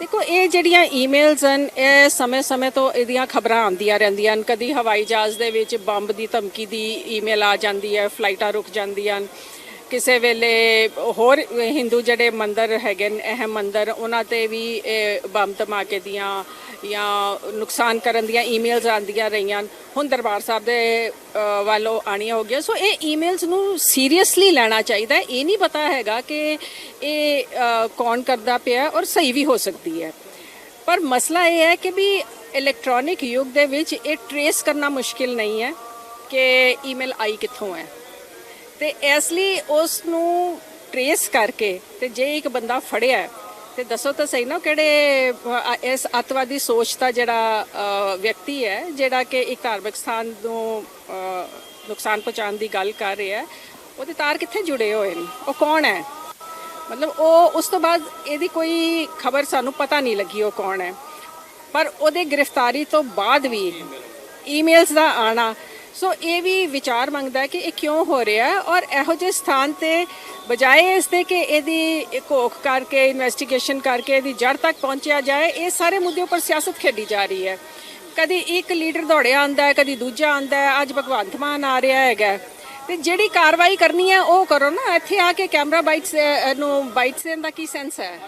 ਦੇਖੋ, ਇਹ ਜਿਹੜੀਆਂ ਈਮੇਲਸ ਹਨ, ਇਹ ਸਮੇਂ-ਸਮੇਂ ਤੋਂ ਇਹਦੀਆਂ ਖਬਰਾਂ ਆਉਂਦੀਆਂ ਰਹਿੰਦੀਆਂ ਹਨ ਕਦੀ ਹਵਾਈ ਜਹਾਜ਼ ਦੇ ਵਿੱਚ ਬੰਬ ਦੀ ਧਮਕੀ ਦੀ ਈਮੇਲ ਆ ਜਾਂਦੀ ਹੈ ਫਲਾਈਟਾਂ ਰੁਕ ਜਾਂਦੀਆਂ ਹਨ ਕਿਸੇ ਵੇਲੇ ਹੋਰ ਹਿੰਦੂ ਜਿਹੜੇ ਮੰਦਰ ਹੈਗੇ ਨੇ, ਅਹਿਮ ਮੰਦਰ, ਉਹਨਾਂ ਤੇ ਵੀ ਇਹ ਬੰਬ ਧਮਾਕੇ ਦੀਆਂ ਜਾਂ ਨੁਕਸਾਨ ਕਰਨ ਦੀਆਂ ਈਮੇਲਸ ਆਉਂਦੀਆਂ ਰਹੀਆਂ ਹਨ। ਹੁਣ ਦਰਬਾਰ ਸਾਹਿਬ ਦੇ ਵੱਲੋਂ ਆਣੀਆਂ ਹੋ ਗਿਆ ਸੋ ਇਹ ਈਮੇਲਸ ਨੂੰ ਸੀਰੀਅਸਲੀ ਲੈਣਾ ਚਾਹੀਦਾ ਇਹ ਨਹੀਂ ਪਤਾ ਹੈਗਾ ਕਿ ਇਹ ਕੌਣ ਕਰਦਾ ਪਿਆ ਔਰ ਸਹੀ ਵੀ ਹੋ ਸਕਦੀ ਹੈ। ਪਰ ਮਸਲਾ ਇਹ ਹੈ ਕਿ ਵੀ ਇਲੈਕਟ੍ਰੋਨਿਕ ਯੁੱਗ ਦੇ ਵਿੱਚ ਇਹ ਟਰੇਸ ਕਰਨਾ ਮੁਸ਼ਕਿਲ ਨਹੀਂ ਹੈ ਕਿ ਈਮੇਲ ਆਈ ਕਿੱਥੋਂ ਹੈ। ਤੇ ਇਸ ਲਈ ਉਸ ਨੂੰ ਟਰੇਸ ਕਰਕੇ ਤੇ ਜੇ ਇੱਕ ਬੰਦਾ ਫੜਿਆ ਤੇ ਦੱਸੋ ਤਾਂ ਸਹੀ ਨਾ ਕਿਹੜੇ ਅ, ਇਸ ਅੱਤਵਾਦੀ ਸੋਚ ਦਾ ਜਿਹੜਾ ਅ, ਵਿਅਕਤੀ ਹੈ ਜਿਹੜਾ ਕਿ ਇੱਕ ਧਾਰਮਿਕ ਸਥਾਨ ਨੂੰ ਅ, ਨੁਕਸਾਨ ਪਹੁੰਚਾਉਣ ਦੀ ਗੱਲ ਕਰ ਰਿਹਾ ਹੈ ਉਹਦੇ ਤਾਰ ਕਿੱਥੇ ਜੁੜੇ ਹੋਏ ਨੇ? ਉਹ ਕੌਣ ਹੈ? ਮਤਲਬ ਉਹ ਉਸ ਤੋਂ ਬਾਅਦ ਇਹਦੀ ਕੋਈ ਖਬਰ ਸਾਨੂੰ ਪਤਾ ਨਹੀਂ ਲੱਗੀ ਉਹ ਕੌਣ ਹੈ। ਪਰ ਉਹਦੇ ਗ੍ਰਿਫਤਾਰੀ ਤੋਂ ਬਾਅਦ ਵੀ ਈਮੇਲਸ ਦਾ ਆਣਾ ਸੋ ਇਹ ਵੀ ਵਿਚਾਰ ਮੰਗਦਾ ਕਿ ਇਹ ਕਿਉਂ ਹੋ ਰਿਹਾ ਔਰ ਇਹੋ ਜਿਹੇ ਸਥਾਨ ਤੇ ਬਜਾਏ ਇਸ ਦੇ ਕਿ ਇਹਦੀ ਘੋਖ ਕਰਕੇ ਇਨਵੈਸਟੀਗੇਸ਼ਨ ਕਰਕੇ ਇਹਦੀ ਜੜ ਤੱਕ ਪਹੁੰਚਿਆ ਜਾਏ, ਇਹ ਸਾਰੇ ਮੁੱਦੇ ਉੱਪਰ ਸਿਆਸਤ ਖੇਡੀ ਜਾ ਰਹੀ ਹੈ। ਕਦੀ ਇੱਕ ਲੀਡਰ ਦੌੜਿਆ ਆਂਦਾ ਹੈ, ਕਦੀ ਦੂਜਾ ਆਂਦਾ ਹੈ, ਅੱਜ ਭਗਵੰਤ ਮਾਨ ਆ ਰਿਹਾ ਹੈਗਾ ਤੇ ਜਿਹੜੀ ਕਾਰਵਾਈ ਕਰਨੀ ਹੈ ਉਹ ਕਰੋ ਨਾ, ਇੱਥੇ ਆ ਕੇ ਕੈਮਰਾ ਬਾਈਟਸ ਨੂੰ ਬਾਈਟਸ ਦੇਣ ਦਾ ਕੀ ਸੈਂਸ ਹੈ?